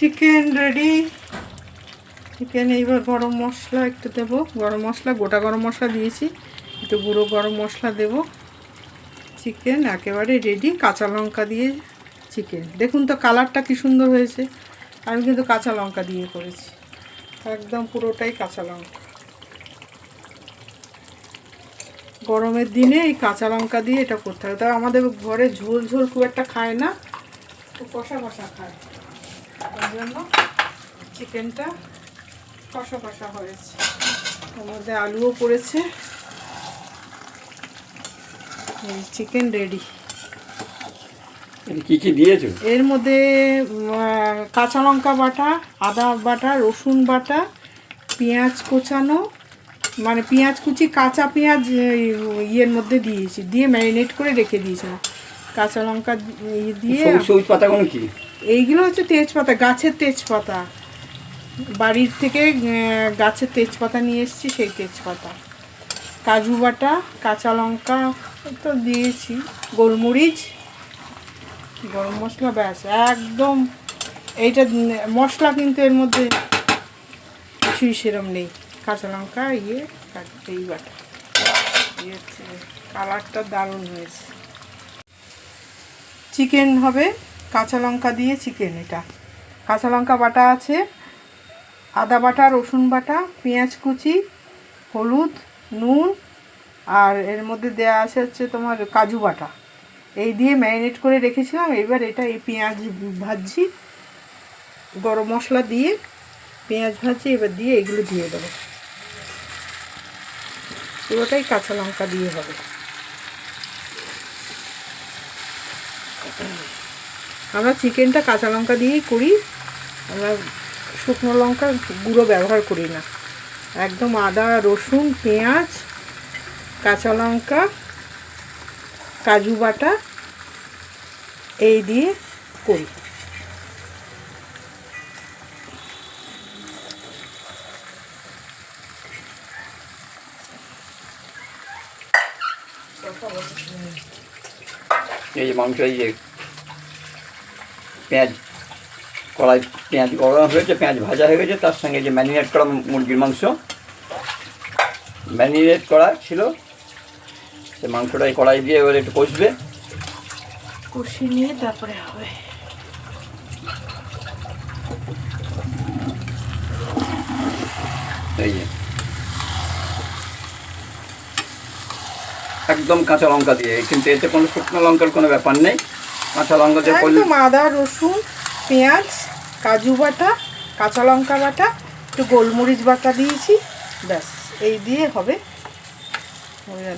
Chicken ready chicken এইবার গরম মশলা একটু দেবো। গরম মশলা, গোটা গরম মশলা দিয়েছি। একটু গুঁড়ো গরম মশলা দেবো। চিকেন একেবারে রেডি কাঁচা লঙ্কা দিয়ে চিকেন দেখুন তো কালারটা কি সুন্দর হয়েছে। আমি কিন্তু কাঁচা লঙ্কা দিয়ে করেছি। একদম পুরোটাই কাঁচা লঙ্কা। গরমের দিনে এই কাঁচা লঙ্কা দিয়ে এটা করতে হবে। তবে আমাদের ঘরে ঝোল ঝোল খুব একটা খায় না। কষা কষা খায়। তার জন্য চিকেনটা কষা কষা হয়েছে। ওর মধ্যে আলুও পড়েছে। এই চিকেন রেডি। কি কি দিয়েছ? এর মধ্যে কাঁচা লঙ্কা বাটা আদা বাটা রসুন বাটা পেঁয়াজ কোচানো মানে পেঁয়াজ কুচি কাঁচা পেঁয়াজ ইয়ের মধ্যে দিয়েছি। দিয়ে ম্যারিনেট করে রেখে দিয়েছিলাম। কাঁচা লঙ্কা ইয়ে দিয়ে সবুজ পাতাগুলো কি? এইগুলো হচ্ছে তেজপাতা, গাছের তেজপাতা। বাড়ির থেকে গাছের তেজপাতা নিয়ে এসেছি, সেই তেজপাতা। কাজু বাটা, কাঁচা লঙ্কা তো দিয়েছি, গোলমরিচ, গরম মশলা, ব্যাস, একদম। এইটা মশলা কিন্তু এর মধ্যে কিছুই সেরম নেই। কাঁচা লঙ্কা ইয়ে এই বাটা। কালারটা দারুণ হয়েছে। চিকেন হবে কাঁচা লঙ্কা দিয়ে চিকেন এটা। কাঁচা লঙ্কা বাটা আছে, আদা বাটা, রসুন বাটা, পেঁয়াজ কুচি, হলুদ, নুন, আর এর মধ্যে দেয়া আছে হচ্ছে তোমার কাজু বাটা। এই দিয়ে ম্যারিনেট করে রেখেছিলাম, এবার এটা এই পেঁয়াজ ভাজছি, গরম মশলা দিয়ে পেঁয়াজ ভাজি এবার দিয়ে এগুলো দিয়ে দেবো। পুরোটাই কাঁচা লঙ্কা দিয়ে হবে। আমরা চিকেনটা কাঁচা লঙ্কা দিয়েই করি। আমরা শুকনো লঙ্কা গুঁড়ো ব্যবহার করি না। একদম আদা, রসুন, পেঁয়াজ, কাঁচা লঙ্কা, কাজু বাটা এই দিয়ে করি। এই যে মাংস এই যে পেঁয়াজ কড়াই পেঁয়াজ গরম হয়েছে পেঁয়াজ ভাজা হয়ে গেছে তার সঙ্গে যে ম্যারিনেট করা মুরগির মাংস। ম্যারিনেট করা ছিল। সে মাংসটা এই কড়াই দিয়ে এবার একটু কষবে। কষি নিয়ে তারপরে হবে। এই যে। একদম কাঁচা লঙ্কা দিয়ে কিন্তু এতে কোনো শুকনো লঙ্কার কোনো ব্যাপার নেই। কাঁচা লঙ্কা দিয়ে করলে একদম আদা রসুন পেঁয়াজ কাজু বাটা কাঁচা লঙ্কা বাটা একটু গোলমরিচ বাটা দিয়েছি ব্যাস এই দিয়ে হবে।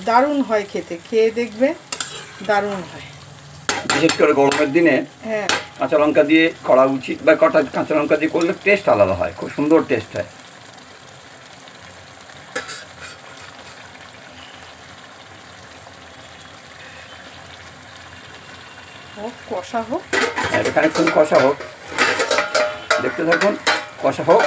দারুণ হয় খেতে খেয়ে দেখবে দারুণ হয়। বিশেষ করে গরমের দিনে হ্যাঁ। কাঁচা লঙ্কা দিয়ে করা উচিত বা কটা কাঁচা লঙ্কা দিয়ে করলে টেস্ট আলাদা হয় খুব সুন্দর টেস্ট হয়। কষা হোক। এখানে খুব কষা হোক। দেখতে থাকুন কষা হোক।